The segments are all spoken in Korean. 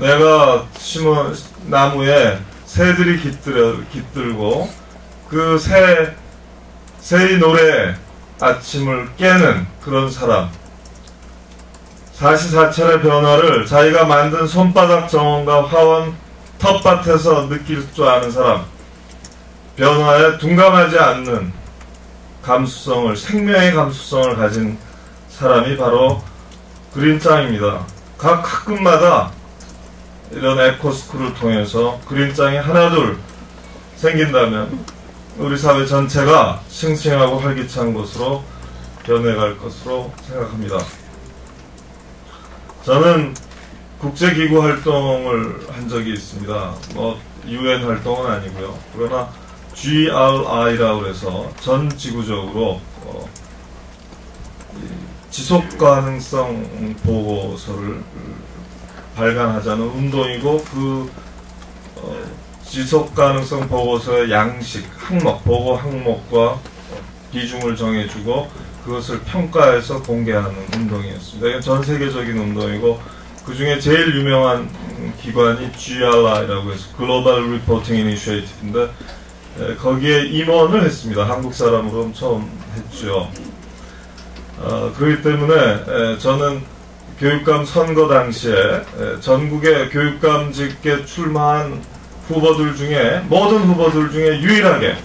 내가 심은 나무에 새들이 깃들어, 깃들고 그 새, 새의 노래 아침을 깨는 그런 사람. 사시사철의 변화를 자기가 만든 손바닥 정원과 화원 텃밭에서 느낄 줄 아는 사람. 변화에 둔감하지 않는 감수성을, 생명의 감수성을 가진 사람이 바로 그린짱입니다. 각 학급마다 이런 에코스쿨을 통해서 그린짱이 하나둘 생긴다면 우리 사회 전체가 싱싱하고 활기찬 곳으로 변해갈 것으로 생각합니다. 저는 국제기구 활동을 한 적이 있습니다. 뭐 UN 활동은 아니고요. 그러나 GRI라고 해서 전 지구적으로 어, 지속 가능성 보고서를 발간하자는 운동이고 그 어, 지속 가능성 보고서의 양식, 항목, 보고 항목과 비중을 정해주고 그것을 평가해서 공개하는 운동이었습니다. 이건 전 세계적인 운동이고 그 중에 제일 유명한 기관이 GRI라고 해서 Global Reporting Initiative인데 거기에 임원을 했습니다. 한국 사람으로 처음 했죠. 어, 그렇기 때문에 저는 교육감 선거 당시에 전국의 교육감직에 출마한 후보들 중에 모든 후보들 중에 유일하게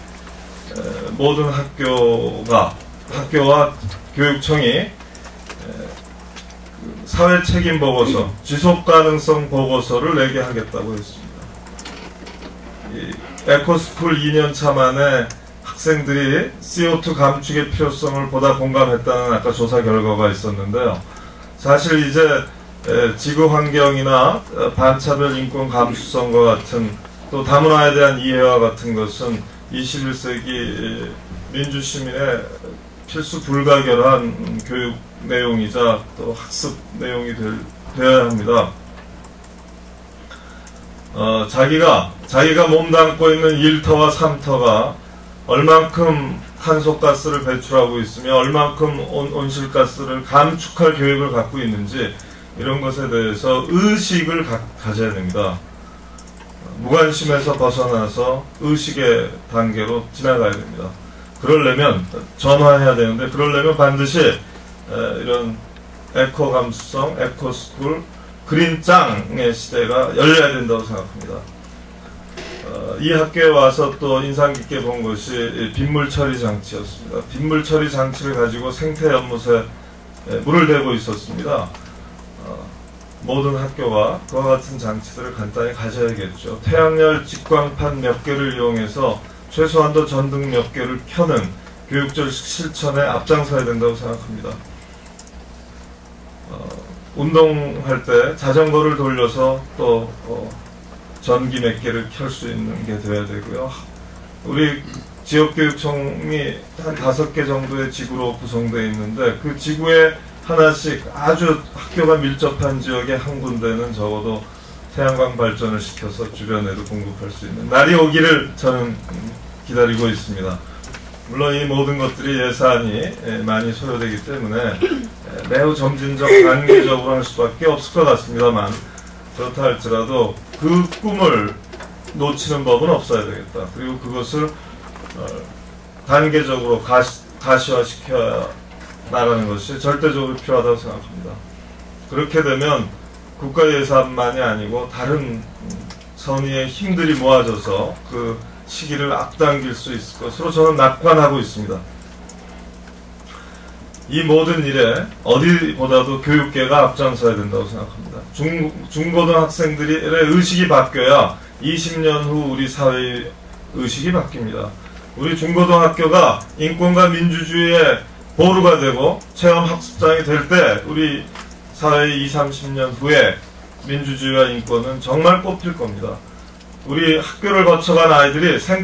모든 학교가 학교와 교육청이 그 사회 책임 보고서, 지속 가능성 보고서를 내게 하겠다고 했습니다. 에코스쿨 2년 차 만에 학생들이 CO2 감축의 필요성을 보다 공감했다는 아까 조사 결과가 있었는데요. 사실 이제 지구 환경이나 어, 반차별 인권 감수성과 같은 또 다문화에 대한 이해와 같은 것은 21세기 민주 시민의 필수 불가결한 교육 내용이자 또 학습 내용이 될, 되어야 합니다. 어, 자기가 자기가 몸담고 있는 1터와 3터가 얼만큼 탄소가스를 배출하고 있으며 얼만큼 온, 실가스를 감축할 계획을 갖고 있는지 이런 것에 대해서 의식을 가, 져야 됩니다. 무관심에서 벗어나서 의식의 단계로 지나가야 됩니다. 그러려면 전화해야 되는데 그러려면 반드시 이런 에코 감수성, 에코 스쿨, 그린짱의 시대가 열려야 된다고 생각합니다. 어, 이 학교에 와서 또 인상 깊게 본 것이 빗물 처리 장치였습니다. 빗물 처리 장치를 가지고 생태 연못에 물을 대고 있었습니다. 어, 모든 학교가 그와 같은 장치들을 간단히 가져야겠죠. 태양열 직광판 몇 개를 이용해서 최소한도 전등 몇 개를 켜는 교육적 실천에 앞장서야 된다고 생각합니다. 어, 운동할 때 자전거를 돌려서 또 어, 전기 몇 개를 켤 수 있는 게 되어야 되고요. 우리 지역교육청이 한 다섯 개 정도의 지구로 구성되어 있는데 그 지구에 하나씩 아주 학교가 밀접한 지역에 한 군데는 적어도 태양광 발전을 시켜서 주변에도 공급할 수 있는 날이 오기를 저는 기다리고 있습니다. 물론 이 모든 것들이 예산이 많이 소요되기 때문에 매우 점진적 단계적으로 할 수밖에 없을 것 같습니다만 그렇다 할지라도 그 꿈을 놓치는 법은 없어야 되겠다. 그리고 그것을 어, 단계적으로 가시, 가시화시켜 나가는 것이 절대적으로 필요하다고 생각합니다. 그렇게 되면 국가 예산만이 아니고 다른 선의의 힘들이 모아져서 그 시기를 앞당길 수 있을 것으로 저는 낙관하고 있습니다. 이 모든 일에 어디보다도 교육계가 앞장서야 된다고 생각합니다. 중, 중고등학생들의 의식이 바뀌어야 20년 후 우리 사회의 의식이 바뀝니다. 우리 중고등학교가 인권과 민주주의의 보루가 되고 체험 학습장이 될 때 우리 사회의 20, 30년 후에 민주주의와 인권은 정말 뽑힐 겁니다. 우리 학교를 거쳐간 아이들이 생